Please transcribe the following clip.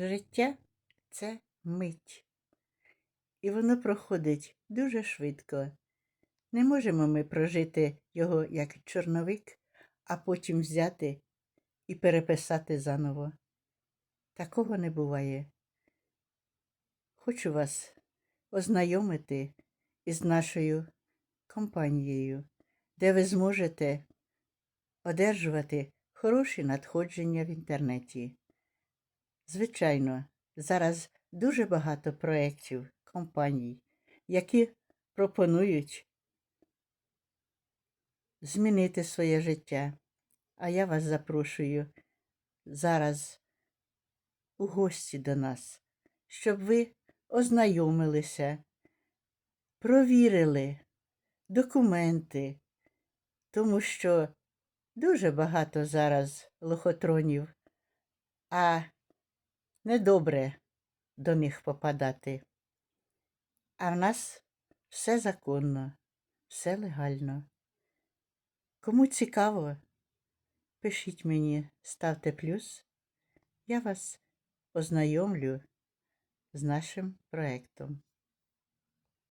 Життя це мить. І воно проходить дуже швидко. Не можемо ми прожити його як чорновик, а потім взяти і переписати заново. Такого не буває. Хочу вас ознайомити із нашою компанією, де ви зможете одержувати хороші надходження в інтернеті. Звичайно, зараз дуже багато проєктів, компаній, які пропонують змінити своє життя. А я вас запрошую зараз у гості до нас, щоб ви ознайомилися, провірили документи, тому що дуже багато зараз лохотронів, а недобре до них попадати. А в нас все законно, все легально. Кому цікаво, пишіть мені, ставте плюс. Я вас ознайомлю з нашим проектом.